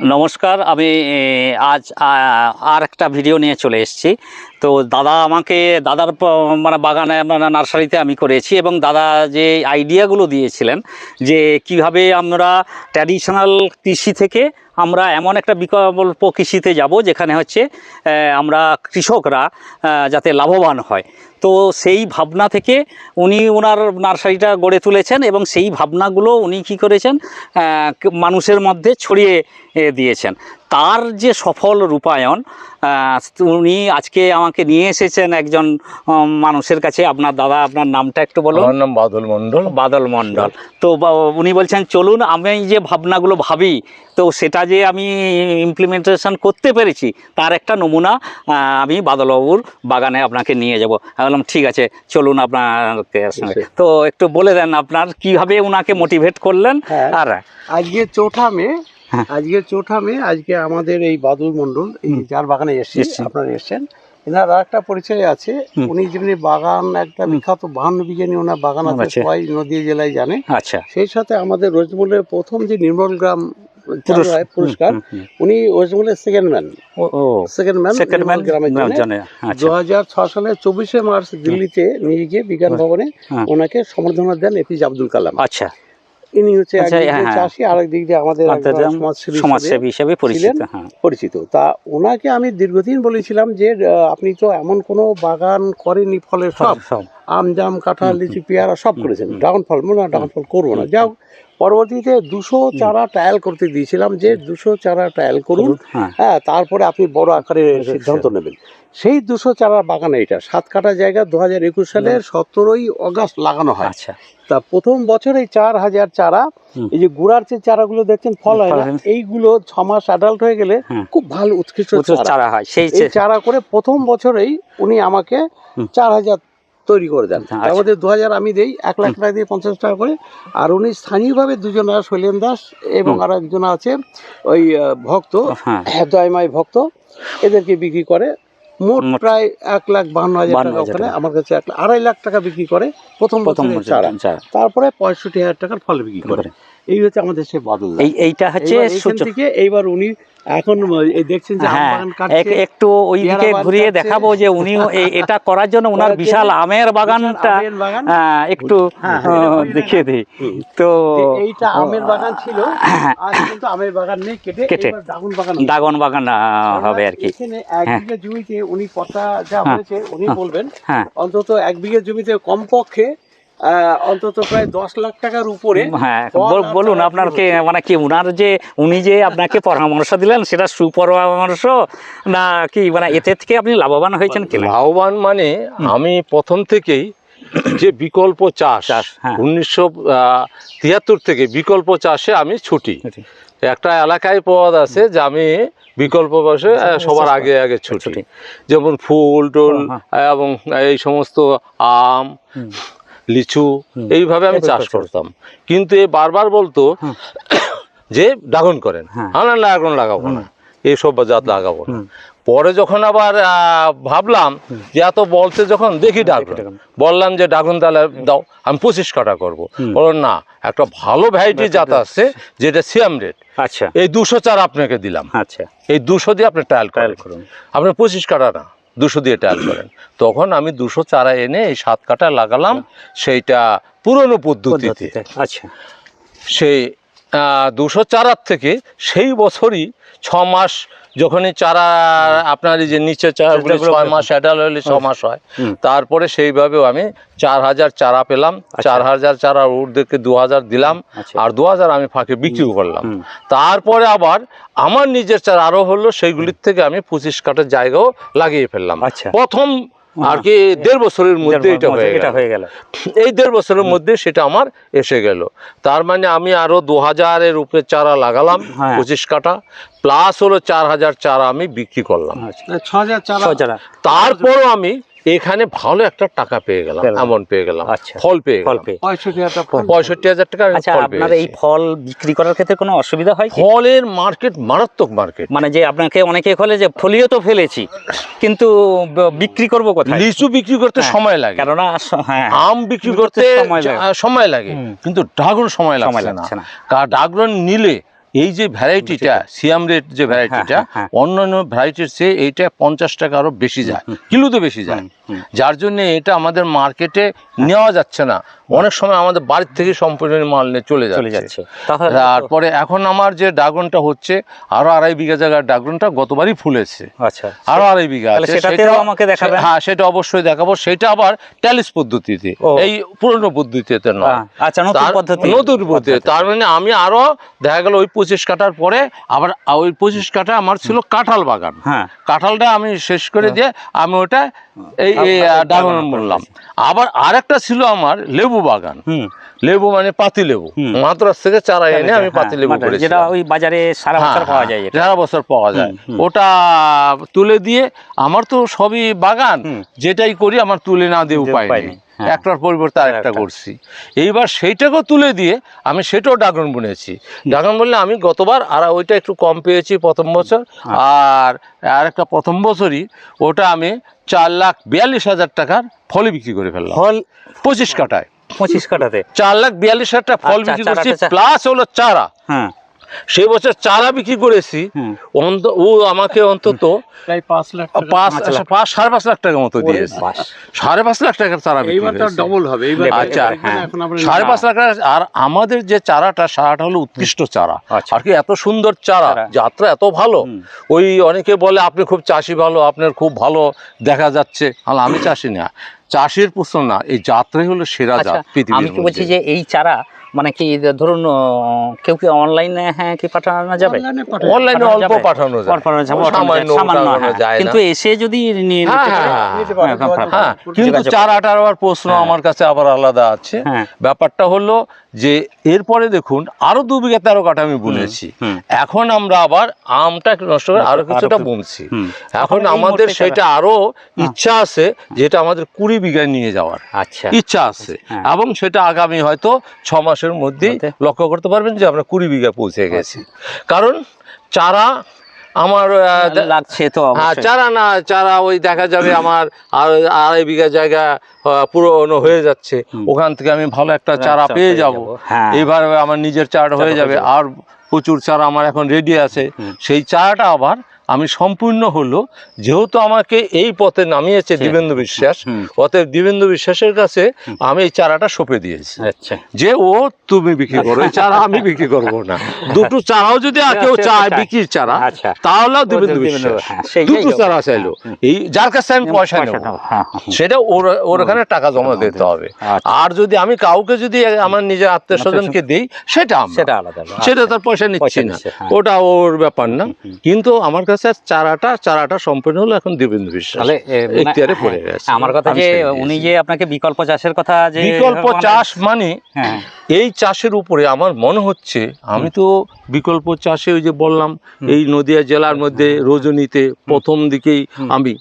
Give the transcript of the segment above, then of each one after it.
নমস্কার আমি আজ আর একটা ভিডিও নিয়ে চলে এসেছি। তো দাদা আমাকে, দাদার মানে বাগানে মানে নার্সারিতে আমি করেছি এবং দাদা যে আইডিয়াগুলো দিয়েছিলেন যে কীভাবে আমরা ট্র্যাডিশনাল কৃষি থেকে আমরা এমন একটা বিকল্প কৃষিতে যাব যেখানে হচ্ছে আমরা কৃষকরা যাতে লাভবান হয়। তো সেই ভাবনা থেকে উনি ওনার নার্সারিটা গড়ে তুলেছেন এবং সেই ভাবনাগুলো উনি কি করেছেন মানুষের মধ্যে ছড়িয়ে দিয়েছেন। তার যে সফল রূপায়ণ উনি আজকে আমাকে নিয়ে এসেছেন একজন মানুষের কাছে। আপনার দাদা আপনার নামটা একটু বলুন। আমার নাম বাদল মন্ডল বাদল মণ্ডল। তো উনি বলছেন চলুন আমি যে ভাবনাগুলো ভাবি তো সেটা যে আমি ইমপ্লিমেন্টেশন করতে পেরেছি তার একটা নমুনা আমি বাদলবাবুর বাগানে আপনাকে নিয়ে যাব। আমি বললাম ঠিক আছে চলুন আপনার সঙ্গে। তো একটু বলে দেন আপনার কীভাবে ওনাকে মোটিভেট করলেন? হ্যাঁ। আর আজকে চৌঠা মে হ্যাঁ। আজকে চৌঠা মে আজকে আমাদের এই বাদুর মন্ডল এই যার বাগানে এসছে আপনারা এসছেন। এনার আর একটা পরিচয় আছে উনি যেমনি বাগান একটা বিখ্যাত বাহান্ন নিয়ে ওনার বাগান আছে আচ্ছা। সবাই নদীয়া জেলায় জানে। আচ্ছা। সেই সাথে আমাদের ওয়েস্টবেঙ্গলের প্রথম যে নির্মল গ্রাম হয় পুরস্কার উনি ওয়েস্টবেঙ্গলের second man second man second man গ্রামের জন্য জানে দু আচ্ছা। হাজার ছ সালে চব্বিশে মার্চ দিল্লিতে নিয়ে গিয়ে বিজ্ঞান ভবনে হ্যাঁ। ওনাকে সম্বর্ধনা দেন এপিজে আব্দুল কালাম। আচ্ছা। ইনি হচ্ছে আচ্ছা, হ্যাঁ, হ্যাঁ। চাষি আর দিক দিয়ে আমাদের একজন সমাজসেবী হিসেবে পরিচিত হ্যাঁ। পরিচিত। তা ওনাকে আমি দীর্ঘদিন বলেছিলাম যে আপনি তো এমন কোনো বাগান করেনি ফলের সব সব। আম জাম কাঁঠাল লিচু পেয়ারা সব করেছেন। ড্রাগন ফল মনে হয় ড্রাগন ফল করব না। যাও পরবর্তীতে দুশো চারা ট্রায়াল করতে দিয়েছিলাম যে দুশো চারা ট্রায়াল করুন। হ্যাঁ। হ্যাঁ তারপরে আপনি বড় আকারে সিদ্ধান্ত নেবেন। সেই দুশো চারা বাগান এটা সাত কাটা জায়গা দু হাজার একুশ সালের সতেরোই অগাস্ট লাগানো হয়। আচ্ছা। তা প্রথম বছর এই চার হাজার চারা এই যে গুড়ার যে চারাগুলো দেখছেন ফল হয় না এইগুলো ছ মাস অ্যাডাল্ট হয়ে গেলে খুব ভালো উৎকৃষ্ট চারা। হয় সেই চারা করে প্রথম বছরেই উনি আমাকে চার হাজার তৈরি করে দেন। আচ্ছা। তার মধ্যে দু হাজার আমি দেই এক লাখ টাকা দিয়ে পঞ্চাশ টাকা করে। আর উনি স্থানীয়ভাবে দুজন শৈলেন দাস এবং। আর একজন আছে ওই ভক্ত হ্যাঁ। দয়মাই ভক্ত এদেরকে বিক্রি করে। মোট প্রায় এক লাখ বাহান্ন হাজার টাকা ওখানে আমার কাছে এক আড়াই লাখ টাকা বিক্রি করে প্রথম প্রথম চারা। তারপরে পঁয়ষট্টি হাজার টাকার ফল বিক্রি করে। এই হচ্ছে আমাদের সে বদল। এই এইটা হচ্ছে থেকে এইবার উনি এখন এই দেখছেন যে হ্যাঁ একটু ওই দিকে ঘুরিয়ে দেখাবো যে এই- এটা করার জন্য ওনার বিশাল আমের বাগানটা আহ, একটু হ্যাঁ, হ্যাঁ, দেখিয়ে দিই। তো এইটা আমের বাগান ছিল আজ কিন্তু আমের বাগান নেই কেটে কেটে। এবার বাগান দাগন বাগান হবে আর কি। এখানে এক হ্যাঁ। বিঘা জমিতে উনি কটা যা হ্যাঁ, হয়েছে উনি হ্যাঁ। বলবেন হ্যাঁ। অন্তত এক বিঘা জমিতে কমপক্ষে অন্তত প্রায় দশ লাখ টাকার উপরে হ্যাঁ বলুন চারা আপনার শুরু কি মানে কি উনার যে উনি যে আপনাকে পরামর্শ দিলেন সেটা সুপরামর্শ না কি মানে এতে থেকে আপনি লাভবান হয়েছেন কি লাভবান মানে আমি প্রথম থেকেই যে বিকল্প চাষ চাষ, হ্যাঁ। উনিশশো তিয়াত্তর থেকে বিকল্প চাষে আমি ছুটি ছুটি। একটা এলাকায় পদ আছে যে আমি বিকল্প বসে সবার আগে আগে ছুটি। যেমন ফুল টুল হ্যাঁ। এবং এই সমস্ত আম। লিচু এইভাবে আমি চাষ করতাম। কিন্তু এ বারবার বলতো যে ড্রাগন করেন। হ্যাঁ। আমরা ড্রাগন লাগাবো না। এইসব জাত লাগাবো না। পরে যখন আবার ভাবলাম যে এত বলছে যখন দেখি ডাকন ড্রাগন। বললাম যে ডাকন তাহলে দাও আমি পঁচিশ কাটা করব। বললাম না একটা ভালো ভ্যারাইটি জাত আছে যেটা সিয়াম রেট। আচ্ছা। এই দুশো চার আপনাকে দিলাম। আচ্ছা। এই দুশো দিয়ে আপনি ট্রায়াল ট্রায়াল করুন। আপনার পঁচিশ কাটা না। দুশো দিয়ে টায়ার করেন। তখন আমি দুশো চারা এনে এই সাত কাটা লাগালাম সেইটা পুরনো পদ্ধতি পদ্ধতিতে আচ্ছা। সেই দুশো চারার থেকে সেই বছরই ছ মাস যখনই চারা আপনার এই যে নিচে চারাগুলো ছয় মাস অ্যাডাল হলে ছ মাস হয়। তারপরে সেইভাবেও আমি চার হাজার চারা পেলাম। চার হাজার চারা উর্ধেকে দু হাজার দিলাম। আচ্ছা। আর দু হাজার আমি ফাঁকে বিক্রিও করলাম। তারপরে আবার আমার নিজের চারা আরও হলো সেইগুলির থেকে আমি পঁচিশ কাঠের জায়গাও লাগিয়ে ফেললাম। আচ্ছা। প্রথম আর কি দেড় বছরের মধ্যে এটা হয়ে এটা গেল। হয়ে গেল। এই দেড় বছরের মধ্যে সেটা আমার এসে গেল। তার মানে আমি আরও দু হাজারের উপরে চারা লাগালাম হ্যাঁ। পঁচিশ কাটা প্লাস হলো চার হাজার চারা আমি বিক্রি করলাম। আচ্ছা। ছ হাজার চারা। সজারা তারপরও আমি এখানে ভালো একটা টাকা পেয়ে গেলাম পেলাম। এমন পেয়ে গেলাম আচ্ছা। ফল পেয়ে ফল গেলাম পেয়ে। পঁয়ষট্টি হাজার টাকা। আচ্ছা আপনার এই ফল বিক্রি করার ক্ষেত্রে কোনো অসুবিধা হয় ফলের মার্কেট মারাত্মক মার্কেট। মানে যে আপনাকে অনেকে বলে যে ফলিও তো ফেলেছি কিন্তু বিক্রি করব কোথায়? লিচু বিক্রি করতে হ্যাঁ, সময় লাগে। কেননা হ্যাঁ আম বিক্রি করতে সময় লাগে। সময় লাগে কিন্তু ড্রাগন সময় লাগছে লাগছে না। না। কারণ ড্রাগন নিলে এই যে ভ্যারাইটিটা সিয়াম রেট যে ভ্যারাইটিটা হ্যাঁ, হ্যাঁ। অন্যান্য ভ্যারাইটির চেয়ে এইটা পঞ্চাশ টাকা আরও বেশি যায় কিলোতে বেশি যায়। যার জন্য এটা আমাদের মার্কেটে নেওয়া যাচ্ছে না। অনেক সময় আমাদের বাড়ির থেকে সম্পূর্ণ মাল নিয়ে চলে যাচ্ছে। তারপরে এখন আমার যে ড্রাগনটা হচ্ছে আরও আড়াই বিঘা জায়গার ড্রাগনটা গতবারই ফুলেছে। আচ্ছা আরও আড়াই বিঘা আমাকে? হ্যাঁ সেটা অবশ্যই দেখাবো। সেটা আবার ট্যালিস পদ্ধতিতে। এই পুরনো পদ্ধতিতে নয়। আচ্ছা নতুন তার- পদ্ধতি। নতুন পদ্ধতি তার মানে আমি আরও দেখা গেল ওই পঁচিশ কাটার পরে আবার ওই পঁচিশ কাটা আমার ছিল কাঁঠাল বাগান। হ্যাঁ। কাঁঠালটা আমি শেষ করে দিয়ে আমি ওটা এই ড্রাগন বললাম আবার আরেকটা ছিল আমার লেবু বাগান। লেবু মানে পাতি লেবু। মাদ্রাস থেকে চারা এনে আমি হ্যাঁ, পাতি লেবু করেছি যেটা ওই বাজারে সারা বছর পাওয়া যায় সারা বছর পাওয়া যায়। ওটা তুলে দিয়ে আমার তো সবই বাগান। যেটাই করি আমার তুলে না দিয়ে উপায় নেই। হ্যাঁ। একটার পরিবর্তে আরেকটা আরেকটা। করছি। এইবার সেইটাকেও তুলে দিয়ে আমি সেটাও ড্রাগন বুনেছি ড্রাগন বললে আমি গতবার আর ওইটা একটু কম পেয়েছি প্রথম বছর। আচ্ছা। আর আরেকটা প্রথম বছরই ওটা আমি চার লাখ বিয়াল্লিশ হাজার টাকার ফলে বিক্রি করে ফেললাম। ফল? পঁচিশ কাটায়। পঁচিশ কাটাতে? চার লাখ বিয়াল্লিশ হাজার টাকা ফল আচ্ছা, বিক্রি করছি প্লাস হলো চারা। হ্যাঁ। সেই বছর চারা বিক্রি করেছি। ও আমাকে অন্তত পাঁচ লাখ। পাঁচ সাড়ে পাঁচ লাখ টাকার মতো দিয়েছে। সাড়ে পাঁচ লাখ টাকার চারা। ডবল হবে আচ্ছা, হ্যাঁ। সাড়ে পাঁচ লাখ টাকা আর আমাদের যে চারাটা চারাটা হলো উৎকৃষ্ট চারা। আচ্ছা। আর কি এত সুন্দর চারা। যাত্রা এত ভালো। ওই অনেকে বলে আপনি খুব চাষি ভালো আপনার খুব ভালো দেখা যাচ্ছে। আমি চাষি না চাষির প্রশ্ন না এই যাত্রাই হলো সেরা আচ্ছা জাত পৃথিবীর আমি বলছি যে এই চারা মানে কি ধরুন কেউ কি অনলাইনে হ্যাঁ কি পাঠানো যাবে? অনলাইনে অল্প পাঠানো যাবে, সামান্য যায়, হ্যাঁ। যায়। কিন্তু এসে যদি হ্যাঁ, হ্যাঁ। কিন্তু চার আট আবার প্রশ্ন। আমার কাছে আবার আলাদা আছে। ব্যাপারটা হলো যে এরপরে দেখুন আরও দু বিঘা তেরো কাঠা আমি হুম। এখন আমরা আবার আমটা নষ্ট করে আরও কিছুটা বুনছি। এখন আমাদের সেটা আরও ইচ্ছা আছে যেটা আমাদের কুড়ি বিঘায় নিয়ে যাওয়ার। আচ্ছা। ইচ্ছা আছে। হ্যাঁ। এবং সেটা আগামী হয়তো ছ মাসের মধ্যেই মধ্যে? লক্ষ্য করতে পারবেন যে আমরা কুড়ি বিঘা পৌঁছে গেছি। কারণ চারা আমার লাগছে তো হ্যাঁ চারা না চারা ওই দেখা যাবে আমার আর আড়াই বিঘা জায়গা পুরনো হয়ে যাচ্ছে। ওখান থেকে আমি ভালো একটা আচ্ছা, চারা পেয়ে যাব। এবার আমার নিজের চারা হয়ে হয়ে যাবে। আর প্রচুর চারা আমার এখন রেডি আছে। সেই চারাটা আবার আমি সম্পূর্ণ হলো যেহেতু আমাকে এই পথে নামিয়েছে দিবেন্দু বিশ্বাস অতএব দিবেন্দু বিশ্বাসের কাছে আমি এই চারাটা সঁপে দিয়েছি। আচ্ছা। যে ও তুমি বিক্রি করো এই চারা আমি বিক্রি করব না। দুটো চারাও যদি আর কেউ আচ্ছা, চায় আচ্ছা। বিক্রির চারা তাহলেও দিবেন্দু বিশ্বাস। হ্যাঁ, দুটো চারা চাইলো। এই যার কাছে আমি পয়সা নেব হ্যাঁ, হ্যাঁ। সেটা ওর ওর ওখানে টাকা জমা দিতে হবে। আর যদি আমি কাউকে যদি আমার নিজের আত্মীয় স্বজনকে দিই সেটা সেটা আলাদা। সেটা তার পয়সা নিচ্ছি না। হ্যাঁ। ওটা ওর ব্যাপার না। কিন্তু আমার কাছে চারাটা চারাটা সম্পূর্ণ হলো এখন দেবেন্দ্র বিশ্বাস। মানে- এখতিয়ারে হ্যাঁ, পড়ে গেছে। আমার কথা যে উনি যে আপনাকে বিকল্প চাষের কথা যে বিকল্প চাষ মানে হ্যাঁ এই চাষের উপরে আমার মনে হচ্ছে আমি তো বিকল্প চাষে ওই যে বললাম এই নদিয়া জেলার মধ্যে রজনীতে প্রথম দিকেই আমি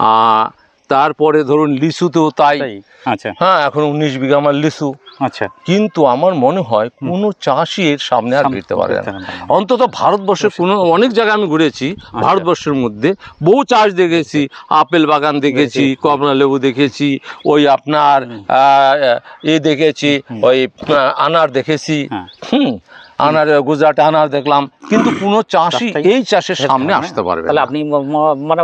আহ, তারপরে ধরুন লিচুতেও তাই। তাই আচ্ছা। হ্যাঁ এখন উনিশ বিঘা আমার লিচু। আচ্ছা। কিন্তু আমার মনে হয় কোনো চাষই এর সামনে আর দিতে পারে না। অন্তত ভারতবর্ষের কোনো অনেক জায়গায় আমি ঘুরেছি ভারতবর্ষের মধ্যে বহু চাষ দেখেছি আপেল বাগান দেখেছি কমলা লেবু দেখেছি ওই আপনার আহ, এ দেখেছি ওই আনার দেখেছি। হ্যাঁ। হুম। আনার গুজরাটে আনার দেখলাম। কিন্তু কোনো চাষি এই চাষের সামনে আসতে পারবে তাহলে আপনি মানে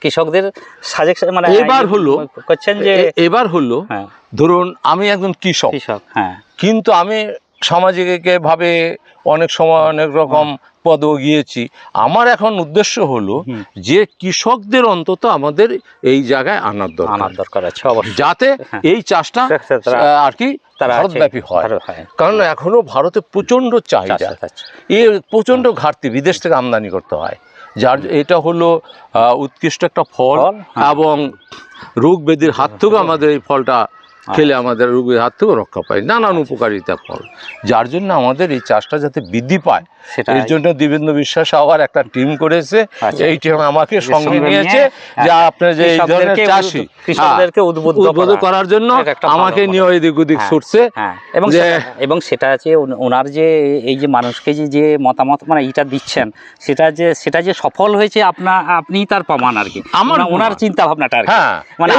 কৃষকদের সাজেশন মানে এবার হলো করছেন যে এবার হলো হ্যাঁ। ধরুন আমি একজন কৃষক। কৃষক হ্যাঁ। কিন্তু আমি সামাজিক ভাবে অনেক সময় অনেক রকম পদও গিয়েছি। আমার এখন উদ্দেশ্য হলো যে কৃষকদের অন্তত আমাদের এই জায়গায় আনার দরকার। আনার দরকার আছে যাতে হ্যাঁ। এই চাষটা আর কি। ভারতব্যাপী হয়। হয়। কারণ এখনও ভারতে প্রচণ্ড চাহিদা। চাষ আছে। এর ঘাটতি বিদেশ থেকে আমদানি করতে হয়। যার এটা হলো উৎকৃষ্ট একটা ফল হ্যাঁ। এবং রোগ ব্যাধির হাত থেকেও আমাদের এই ফলটা খেলে আমাদের রোগের হাত থেকেও রক্ষা পায়। নানান উপকারিতা ফল। যার জন্য আমাদের এই চাষটা যাতে বৃদ্ধি পায় এর জন্য দিবেন্দ্র বিশ্বাস আবার একটা টিম করেছে। আচ্ছা। এই টিম আমাকে সঙ্গে নিয়েছে যে হ্যাঁ, আপনার যে এই ধরনের চাষি। উদ্বুদ্ধ- কৃষকদেরকে হ্যাঁ, উদ্বুদ্ধ করার জন্য এটা আমাকে। নিয়ে ওইদিক ওদিক হ্যাঁ। ছুটছে হ্যাঁ। এবং সেটা- এবং সেটা আছে ওনার যে এই যে মানুষকে যে যে মতামত মানে এইটা দিচ্ছেন সেটা যে সেটা যে সফল হয়েছে আপনা আপনি তার প্রমাণ আর কি। আমার ওনার চিন্তা ভাবনাটা আর কি। হ্যাঁ, মানে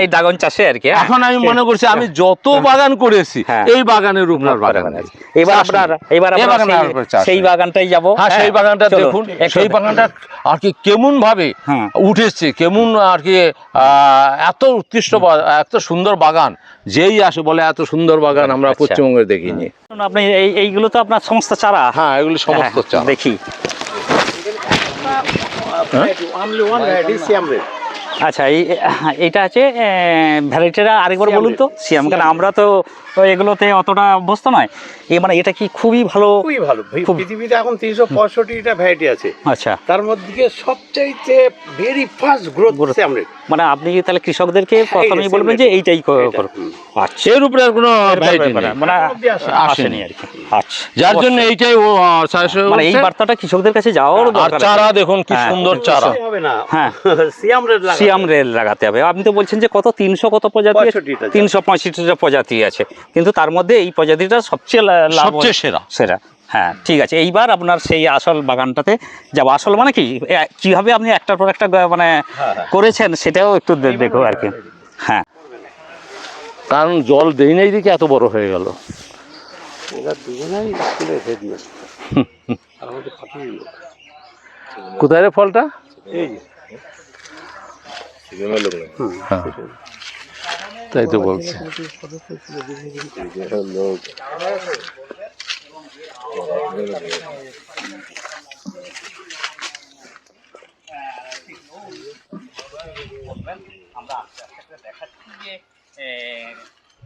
এই ড্রাগন চাষে। আর কি হ্যাঁ। এখন আমি আমি মনে করছি আমি যত বাগান করেছি হ্যাঁ। এই বাগানের উপর বাগান এবার আপনার এবার সেই-। বাগানটাই যাব। হ্যাঁ সেই বাগানটা দেখুন সেই বাগানটা আর কি কেমন ভাবে হ্যাঁ। উঠেছে কেমন আর কি এত উৎকৃষ্ট এত সুন্দর বাগান যেই আসে বলে এত সুন্দর বাগান আমরা আচ্ছা। পশ্চিমবঙ্গে দেখিনি। আপনি এইগুলো তো আপনার সমস্ত চারা। হ্যাঁ এগুলো সমস্ত হ্যাঁ, চা দেখি। অনলি ওয়ান আচ্ছা এই এইটা আছে ভ্যারাইটিটা আরেকবার বলুন তো। সিয়াম কারণ আমরা তো এগুলোতে অতটা অভ্যস্ত নয়। এ মানে এটা কি খুবই ভালো? খুবই ভালো। পৃথিবীতে এখন তিনশো পঁয়ষট্টিটা ভ্যারাইটি আছে। আচ্ছা। তার মধ্যে সবচাইতে very fast growth. Siam red মানে আপনি তাহলে কৃষকদেরকে প্রথমেই বলবেন যে এইটাই ক- করো আচ্ছা এর উপরে আর কোনো নেই। মানে আসেনি। আর কি। আচ্ছা। যার জন্য এইটাই ও মানে এই বার্তাটা কৃষকদের কাছে যাওয়ার দরকার চারা দেখুন কি হ্যাঁ, সুন্দর চারা। হবে না। হ্যাঁ। সিয়াম রেড লাগাতে সিয়াম রেল লাগাতে হবে। আপনি তো বলছেন যে কত তিনশো কত প্রজাতি আছে? 65 টা তিনশো পঁয়ষট্টিটা প্রজাতি আছে। কিন্তু তার মধ্যে এই প্রজাতিটা সবচেয়ে লা- লাভ সবচেয়ে সেরা। সেরা। হ্যাঁ ঠিক আছে। এইবার আপনার সেই আসল বাগানটাতে যাব। আসল মানে কি? কীভাবে আপনি একটার পর একটা মানে করেছেন সেটাও একটু দেখো আর কি। হ্যাঁ। কারণ জল দেই নাই দিকে এত বড় হয়ে গেল। কোথায় রে ফলটা? এই যে। হ্যাঁ। তাই তো বলছে।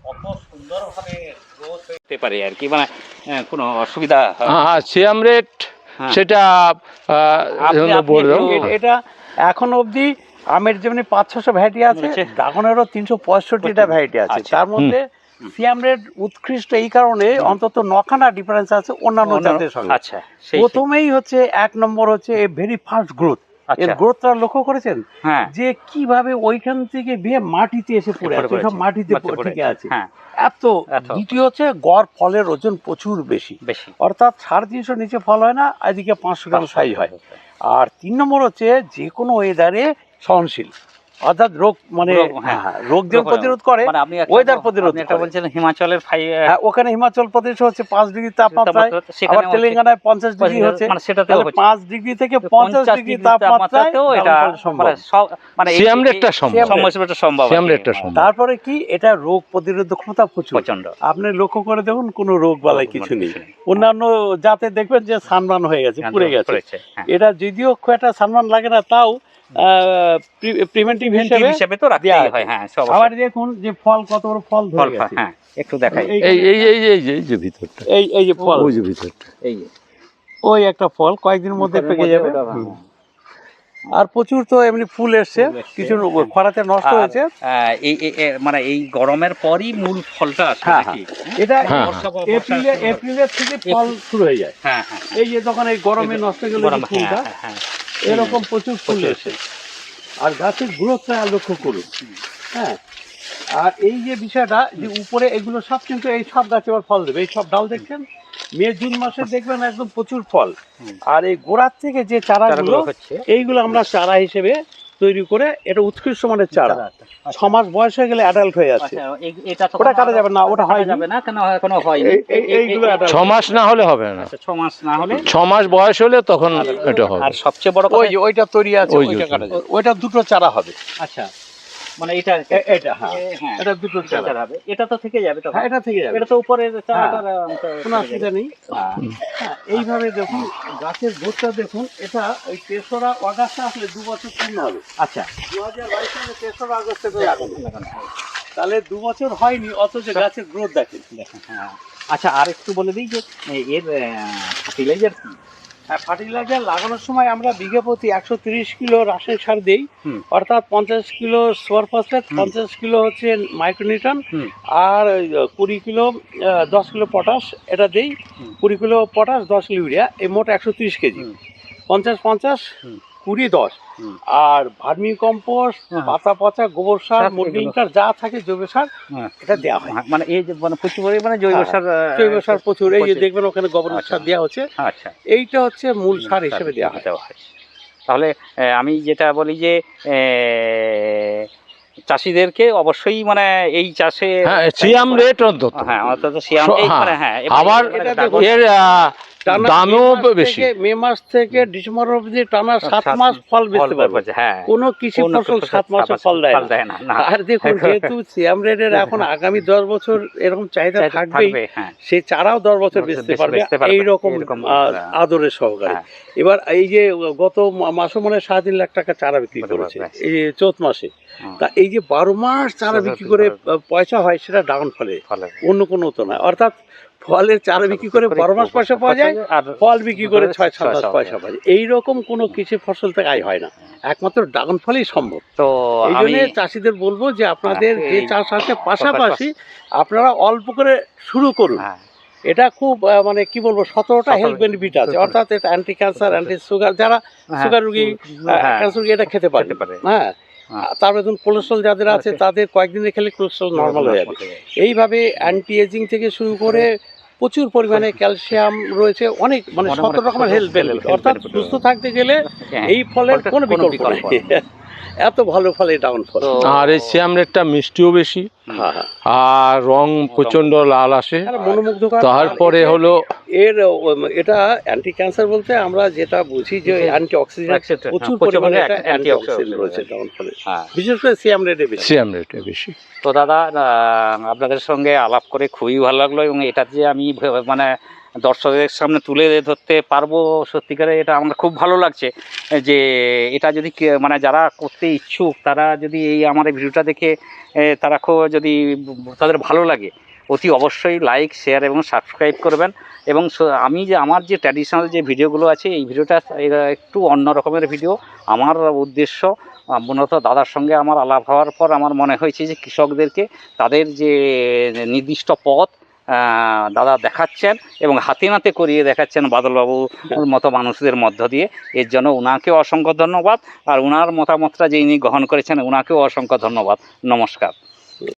কত সুন্দরভাবে গ্রোথ হতে পারে আর কি মানে কোনো অসুবিধা হ্যাঁ সিয়াম রেট হ্যাঁ। সেটা এটা এখন অবধি আমের যেমনি পাঁচ ছশো ভ্যারাইটি আছে। ড্রাগনেরও তিনশো পঁয়ষট্টিটা ভ্যারাইটি আছে। আচ্ছা। তার মধ্যে সিয়াম রেড উৎকৃষ্ট এই কারণে অন্তত নখানা ডিফারেন্স আছে অন্যান্য জাতের সঙ্গে। আচ্ছা প্রথমেই হচ্ছে এক নম্বর হচ্ছে ভেরি ফাস্ট গ্রোথ এর গ্রোথটা লক্ষ্য করেছেন? হ্যাঁ। যে কীভাবে ওইখান থেকে বিয়ে মাটিতে এসে পড়ে আছে সব মাটিতে থেকে আছে। হ্যাঁ। এত। দ্বিতীয় হচ্ছে গড় ফলের ওজন প্রচুর বেশি। বেশি। অর্থাৎ সাড়ে তিনশো নিচে ফল হয় না এদিকে পাঁচশো গ্রাম সাইজ হয়। আর তিন নম্বর হচ্ছে যে কোনো ওয়েদারে সহনশীল। অর্থাৎ রোগ মানে রোগ, হ্যাঁ। হ্যাঁ, রোগ যেমন প্রতিরোধ করে মানে আপনি একটা- ওয়েদার প্রতিরোধ একটা করে। বলছেন হিমাচলের হ্যাঁ, ওখানে হিমাচল প্রদেশে হচ্ছে পাঁচ ডিগ্রি তাপমাত্রায় আবার তেলেঙ্গানায় পঞ্চাশ ডিগ্রি হচ্ছে। মানে হচ্ছে। পাঁচ ডিগ্রি থেকে পঞ্চাশ ডিগ্রি তাপমাত্রাতেও এটা মানে মানে রেটটা সম্ভব। তারপরে কি? এটা রোগ প্রতিরোধ ক্ষমতা প্রচুর। প্রচণ্ড আপনি লক্ষ্য করে দেখুন কোনো রোগ বালাই কিছু নেই। অন্যান্য জাতে দেখবেন যে সানবান হয়ে গেছে পুড়ে গেছে। এটা যদিও খুব একটা সানবান লাগে না তাও প্রিভেন্টিভ হিসেবে হিসেবে তো রাখতেই হয় হ্যাঁ সব আবার দেখুন যে ফল কত বড় ফল ধরে গেছে। হ্যাঁ একটু দেখাই। এই- এই এই এই এই যে এই যে ভিতরটা। এই এই যে ফল। ওই যে ভিতরটা। এই যে। ওই একটা ফল কয়েকদিনের মধ্যে পেকে যাবে। হ্যাঁ। আর প্রচুর তো এমনি ফুল এসছে কিছু খরাতে নষ্ট হয়েছে। এই মানে এই গরমের পরই মূল ফলটা আসে হ্যাঁ, এটা হ্যাঁ। এপ্রিলে এপ্রিলের থেকে ফল শুরু হয়ে যায়। হ্যাঁ হ্যাঁ। এই যে তখন এই গরমে নষ্ট হয়ে গেল ফুলটা হ্যাঁ, হ্যাঁ, এরকম প্রচুর ফুল এসে আর গাছের গ্রোথটা লক্ষ্য করুন। হ্যাঁ। আর এই যে বিষয়টা যে উপরে এগুলো সব কিন্তু এই সব গাছে আবার ফল দেবে। এই সব ডাল দেখছেন? মে জুন মাসে দেখবেন একদম প্রচুর ফল। আর এই গোড়ার থেকে যে চারাগুলো এইগুলো আমরা চারা হিসেবে তৈরি করে এটা উৎকৃষ্ট মানের চারা। ছ মাস বয়স হয়ে গেলে অ্যাডাল্ট হয়ে যাচ্ছে। আচ্ছা, এই- এটা তো ওটা কাটা যাবে না, ওটা হয় যাবে না কেন এখনও হয় এই- এই- এইগুলো ছ মাস না হলে হবে না। আচ্ছা, ছ মাস না হলে ছ মাস বয়স হলে তখন এটা হবে। আর সবচেয়ে বড় ওই যে ওইটা তৈরি আছে ওইটা ওইটা। কাটা যাবে। ওইটা দুটো চারা হবে। আচ্ছা। মানে এটা এটা হ্যাঁ। হ্যাঁ। এটা দুটো চারা হবে। এটা তো থেকে যাবে তখন। হ্যাঁ এটা থেকে যাবে। এটা তো উপরে চারাটার, হ্যাঁ। কোনো অসুবিধা নেই। এইভাবে দেখুন গাছের গোড়টা দেখুন এটা ওই তেসরা অগাস্টে আসলে দু বছর পূর্ণ হবে। আচ্ছা। দু হাজার বাইশ সালে তেসরা আগস্টে করে তাহলে দু বছর হয়নি অথচ গাছের গ্রোথ দেখেন। দেখেন, হ্যাঁ। আচ্ছা আর একটু বলে দিই যে এর ফার্টিলাইজার হ্যাঁ ফার্টিলাইজার লাগানোর সময় আমরা বিঘে প্রতি একশো তিরিশ কিলো রাসায়নিক সার দিই। অর্থাৎ পঞ্চাশ কিলো সুপার ফসফেট পঞ্চাশ কিলো হচ্ছে মাইক্রোনিউটন আর কুড়ি কিলো দশ কিলো পটাশ এটা দিই। কুড়ি কিলো পটাশ দশ কিলো ইউরিয়া এই মোট একশো তিরিশ কেজি। পঞ্চাশ পঞ্চাশ। কুড়ি দশ আর ভার্মি কম্পোস্ট হ্যাঁ। পাতা পচা গোবর সার এগুলো। সার যা থাকে জৈব সার হ্যাঁ। এটা দেওয়া হয় মানে এই যে মানে প্রচুর পরিমাণে জৈব হ্যাঁ, সার জৈব সার প্রচুর এই যে দেখবেন ওখানে গোবর আচ্ছা। সার দেওয়া হচ্ছে আচ্ছা এইটা হচ্ছে মূল সার হিসেবে দেওয়া হয় তাহলে আহ, আমি যেটা বলি যে আহ, চাষিদেরকে অবশ্যই মানে এই চাষে হ্যাঁ সিয়াম রেট অন্তত হ্যাঁ অর্থাৎ শিয়াম স- এই হ্যাঁ। মানে হ্যাঁ আবার এর দামও বেশি মে মাস থেকে ডিসেম্বর অবধি টানা সাত মাস ফল বেচতে পারবে হ্যাঁ কোনো কৃষি ফসল সাত মাসে ফল দেয় না আর দেখুন যেহেতু সিয়াম রেডের এখন আগামী দশ বছর এরকম চাহিদা থাকবেই থাকবে, হ্যাঁ সেই চারাও দশ বছর বেচতে পারবে এইরকম। আদরের সহকারে হ্যাঁ। এবার এই যে গত মাসে মনে হয় সাড়ে তিন লাখ টাকা চারা বিক্রি করেছে। এই চৌথ মাসে। তা এই যে বারো মাস চারা বিক্রি করে পয়সা হয় সেটা ডাউন ফলে। অন্য কোনো তো নয়। অর্থাৎ ফলের চারা বিক্রি করে বারো মাস পয়সা পাওয়া যায় আর ফল বিক্রি করে ছয় সাত মাস পয়সা পাওয়া যায়। এইরকম কোনো কৃষি ফসল থেকে আয় হয় না। একমাত্র ডাউন ফলেই সম্ভব। তো এই জন্য চাষিদের বলব যে আপনাদের যে চাষ আছে পাশাপাশি আপনারা অল্প করে শুরু করুন। হ্যাঁ। এটা খুব মানে কি বলব সতেরোটা হেলথ বেনিফিট আছে। অর্থাৎ এটা অ্যান্টি ক্যান্সার অ্যান্টি সুগার যারা হ্যাঁ, সুগার রুগী হ্যাঁ, ক্যান্সার রুগী এটা খেতে পারে পারে। হ্যাঁ হ্যাঁ। তারপরে ধরুন কোলেস্ট্রল যাদের আছে আছে। তাদের কয়েকদিনে খেলে কোলেস্ট্রল নর্মাল হয়ে যাবে। এইভাবে অ্যান্টি এজিং থেকে শুরু করে প্রচুর পরিমাণে ক্যালসিয়াম রয়েছে অনেক মানে সব রকমের হেলথ বেনিফিট অর্থাৎ সুস্থ থাকতে গেলে হ্যাঁ, এই ফলের কোনো বিকল্প নেই। এত ভালো ফলে ডাউন ফল আর এই সিয়াম রেটটা মিষ্টিও বেশি। হ্যাঁ হ্যাঁ। আর রং প্রচণ্ড লাল আসে। তারপরে হলো এর এটা অ্যান্টি ক্যান্সার বলতে আমরা যেটা বুঝি যে অ্যান্টি অক্সিডেন্ট প্রচুর পরিমাণে অ্যান্টি antioxidant অক্সিডেন্ট রয়েছে। রয়েছে। ডাউন ফলে হ্যাঁ। বিশেষ করে সিয়াম রেটে বেশি। সিয়াম রেটে বেশি। তো দাদা আহ, আপনাদের সঙ্গে আলাপ করে খুবই ভালো লাগল এবং এটা যে আমি মানে দর্শকদের সামনে তুলে ধরতে পারব সত্যিকারে, এটা আমার খুব ভালো লাগছে, যে এটা যদি মানে যারা করতে ইচ্ছুক, তারা যদি এই আমার ভিডিওটা দেখে তারা খুব যদি তাদের ভালো লাগে, অতি অবশ্যই লাইক শেয়ার এবং সাবস্ক্রাইব করবেন। এবং আমি যে, আমার যে ট্র্যাডিশনাল যে ভিডিওগুলো আছে, এই ভিডিওটা একটু অন্য রকমের ভিডিও। আমার উদ্দেশ্য, মূলত দাদার সঙ্গে আমার আলাপ হওয়ার পর আমার মনে হয়েছে যে, কৃষকদেরকে তাদের যে নির্দিষ্ট পথ দাদা দেখাচ্ছেন এবং হাতে নাতে করিয়ে দেখাচ্ছেন বাদলবাবুর মতো মানুষদের মধ্য দিয়ে। এর জন্য ওনাকেও অসংখ্য ধন্যবাদ। আর ওনার মতামতটা যে ইনি গ্রহণ করেছেন ওনাকেও অসংখ্য ধন্যবাদ। নমস্কার।